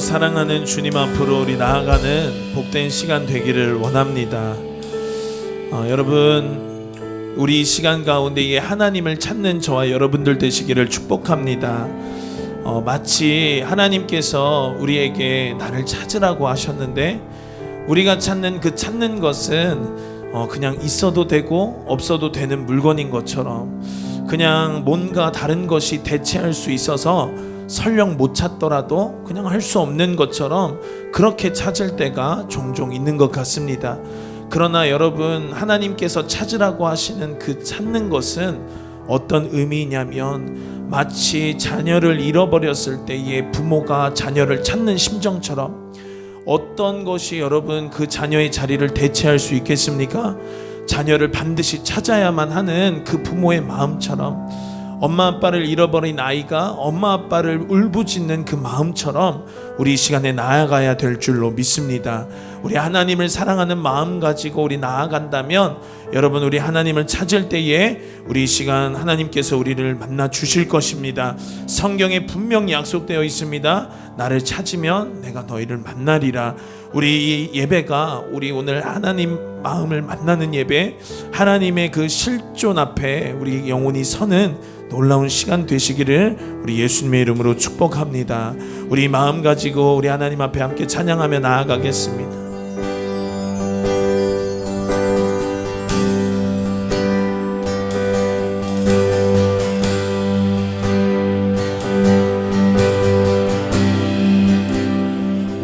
사랑하는 주님 앞으로 우리 나아가는 복된 시간 되기를 원합니다. 어, 여러분 우리 이 시간 가운데에 하나님을 찾는 저와 여러분들 되시기를 축복합니다. 어, 마치 하나님께서 우리에게 나를 찾으라고 하셨는데 우리가 찾는 그 찾는 것은 어, 그냥 있어도 되고 없어도 되는 물건인 것처럼 그냥 뭔가 다른 것이 대체할 수 있어서 설령 못 찾더라도 그냥 할 수 없는 것처럼 그렇게 찾을 때가 종종 있는 것 같습니다. 그러나 여러분 하나님께서 찾으라고 하시는 그 찾는 것은 어떤 의미냐면 마치 자녀를 잃어버렸을 때의 부모가 자녀를 찾는 심정처럼 어떤 것이 여러분 그 자녀의 자리를 대체할 수 있겠습니까? 자녀를 반드시 찾아야만 하는 그 부모의 마음처럼 엄마 아빠를 잃어버린 아이가 엄마 아빠를 울부짖는 그 마음처럼 우리 이 시간에 나아가야 될 줄로 믿습니다. 우리 하나님을 사랑하는 마음 가지고 우리 나아간다면 여러분 우리 하나님을 찾을 때에 우리 이 시간 하나님께서 우리를 만나 주실 것입니다. 성경에 분명히 약속되어 있습니다. 나를 찾으면 내가 너희를 만나리라. 우리 이 예배가 우리 오늘 하나님 마음을 만나는 예배, 하나님의 그 실존 앞에 우리 영혼이 서는 놀라운 시간 되시기를 우리 예수님의 이름으로 축복합니다. 우리 마음 가지고 우리 하나님 앞에 함께 찬양하며 나아가겠습니다.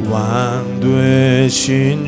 왕 되신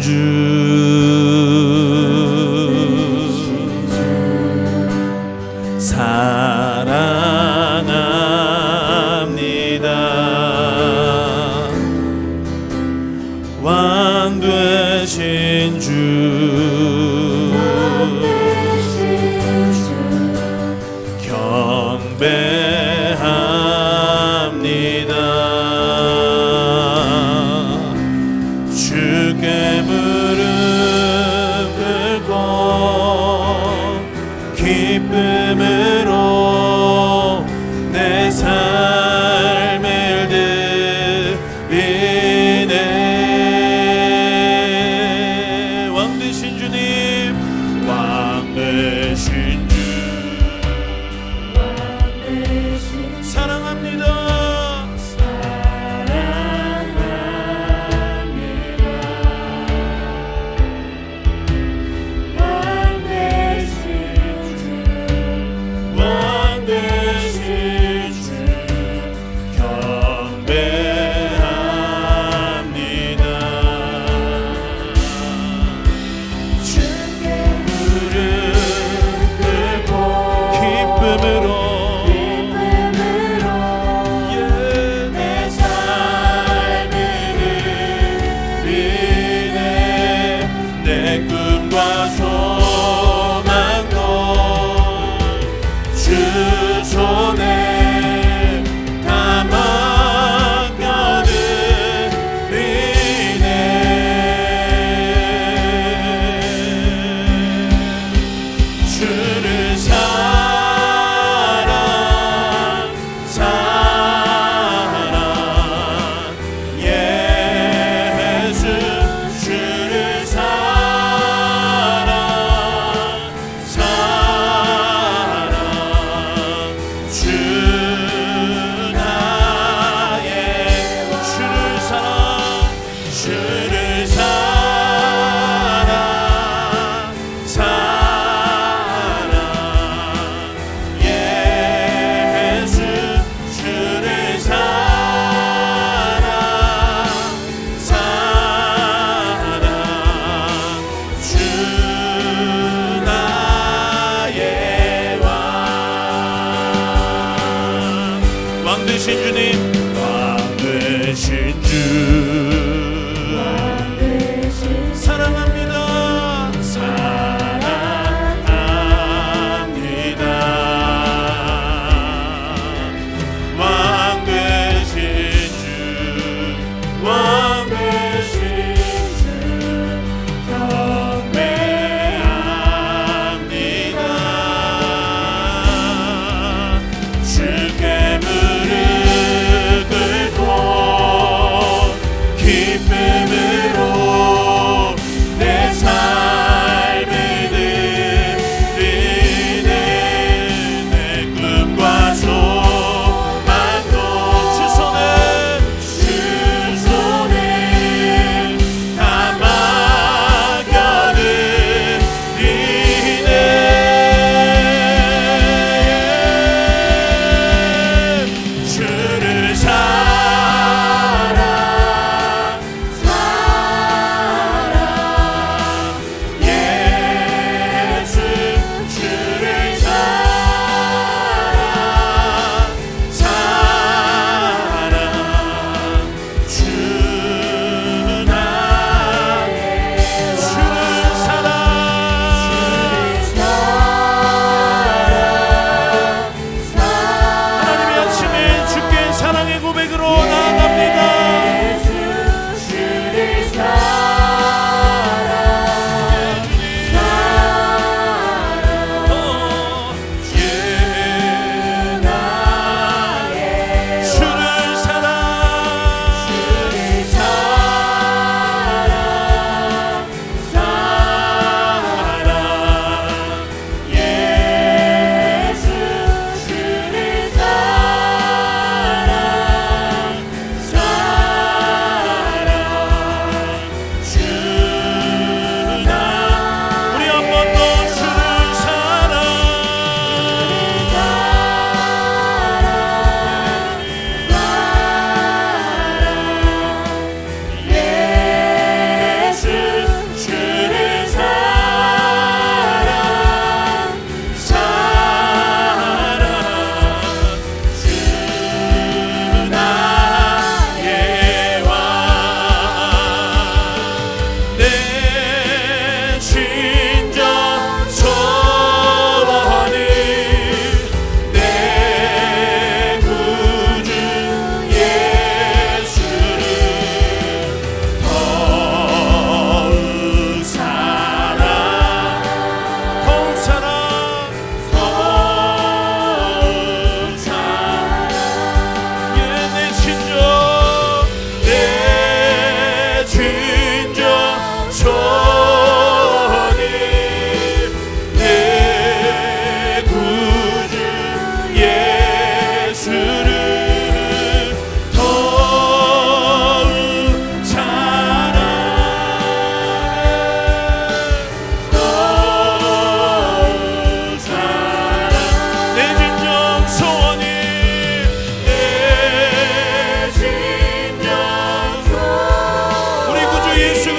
Jesus.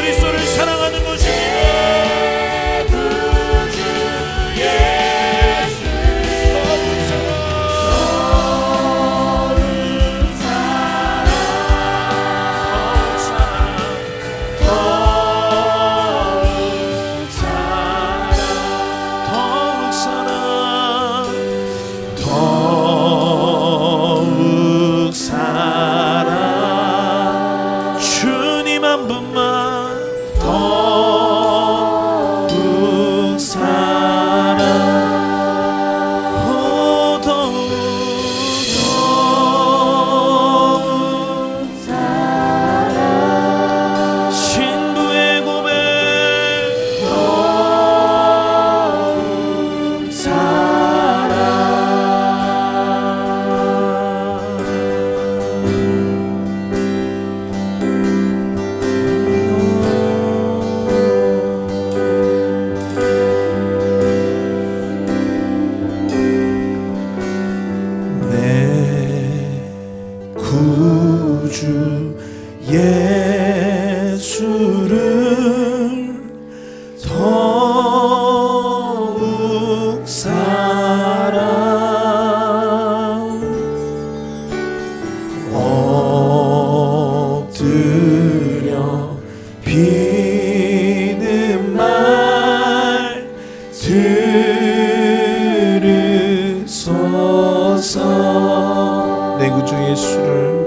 내 구주 예수를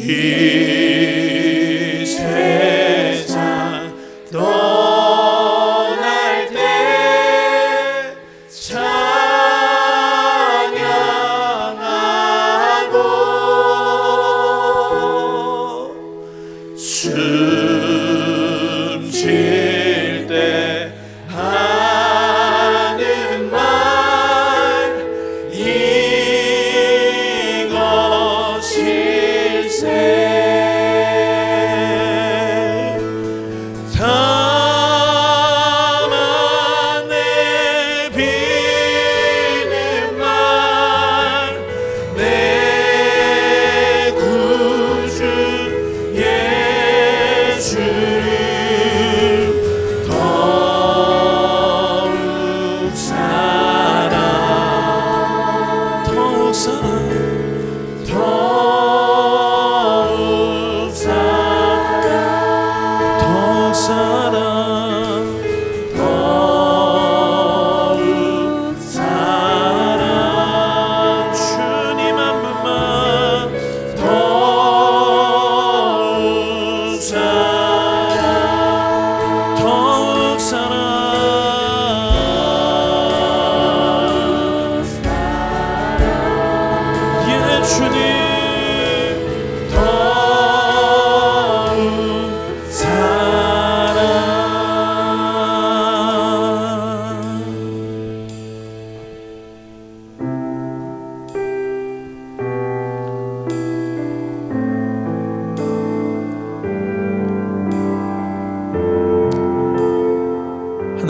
He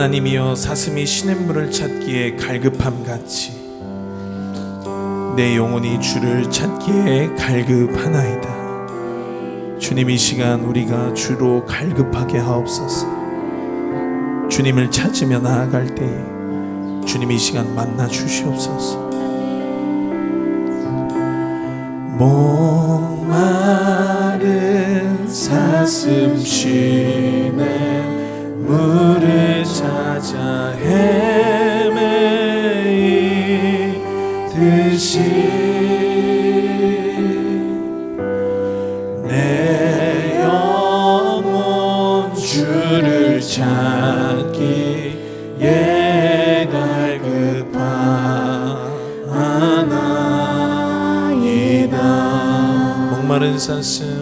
하나님이여 사슴이 시냇물을 찾기에 갈급함 같이 내 영혼이 주를 찾기에 갈급하나이다. 주님 이 시간 우리가 주로 갈급하게 하옵소서. 주님을 찾으며 나아갈 때 주님 이 시간 만나 주시옵소서. 목마른 사슴 시네 우리 찾아 헤매듯이 내 영혼 주를 찾기에 마른 사슴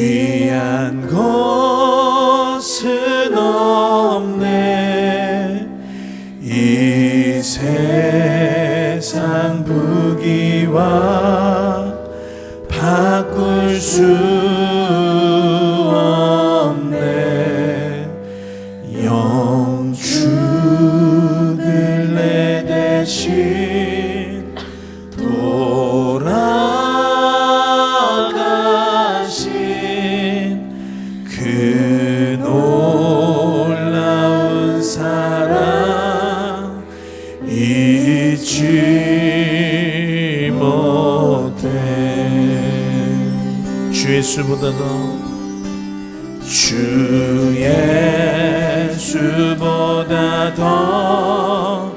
귀한 곳 예수보다 더주 예수보다 더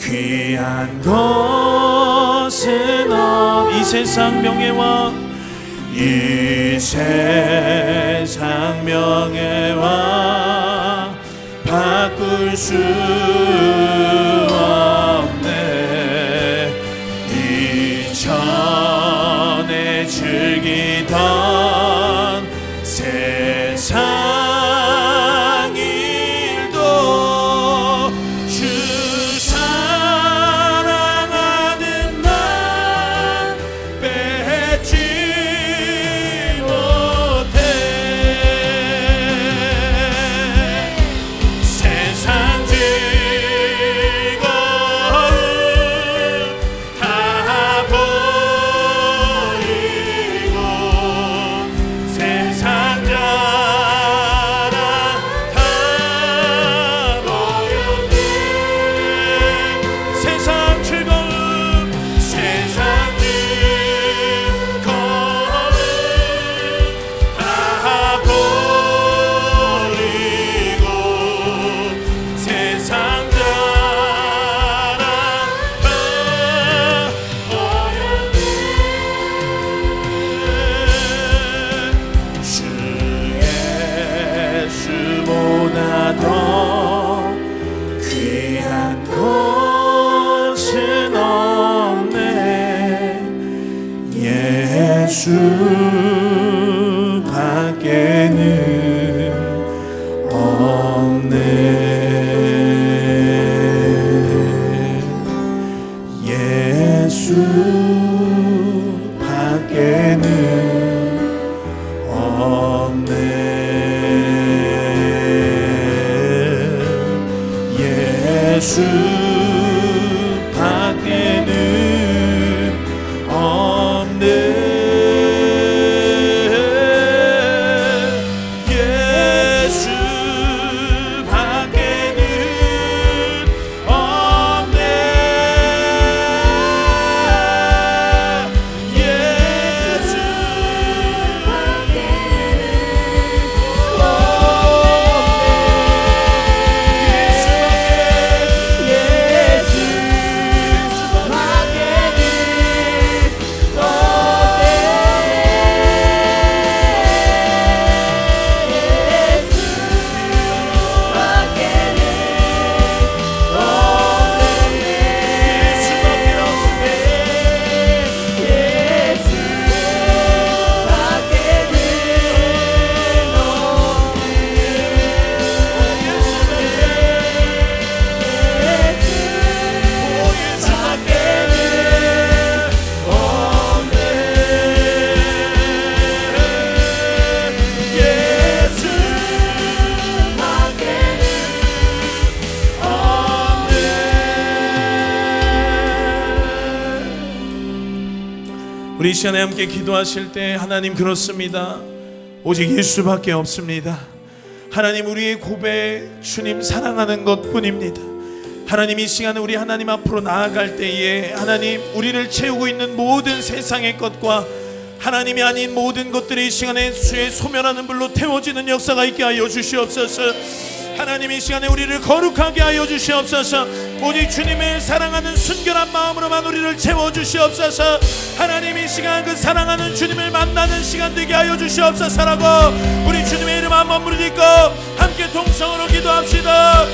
귀한 것은 없이 세상 명예와 이 세상 명예와 바꿀 수 시간에 함께 기도하실 때 하나님 그렇습니다. 오직 예수밖에 없습니다. 하나님 우리의 고백 주님 사랑하는 것뿐입니다. 하나님 이 시간에 우리 하나님 앞으로 나아갈 때에 하나님 우리를 채우고 있는 모든 세상의 것과 하나님이 아닌 모든 것들이 이 시간에 수의 소멸하는 불로 태워지는 역사가 있게 하여 주시옵소서. 하나님 이 시간에 우리를 거룩하게 하여 주시옵소서. 오직 주님을 사랑하는 순결한 마음으로만 우리를 채워 주시옵소서. 하나님 이 시간 그 사랑하는 주님을 만나는 시간 되게 하여 주시옵소서라고 우리 주님의 이름 한번 부르짖고 함께 동성으로 기도합시다.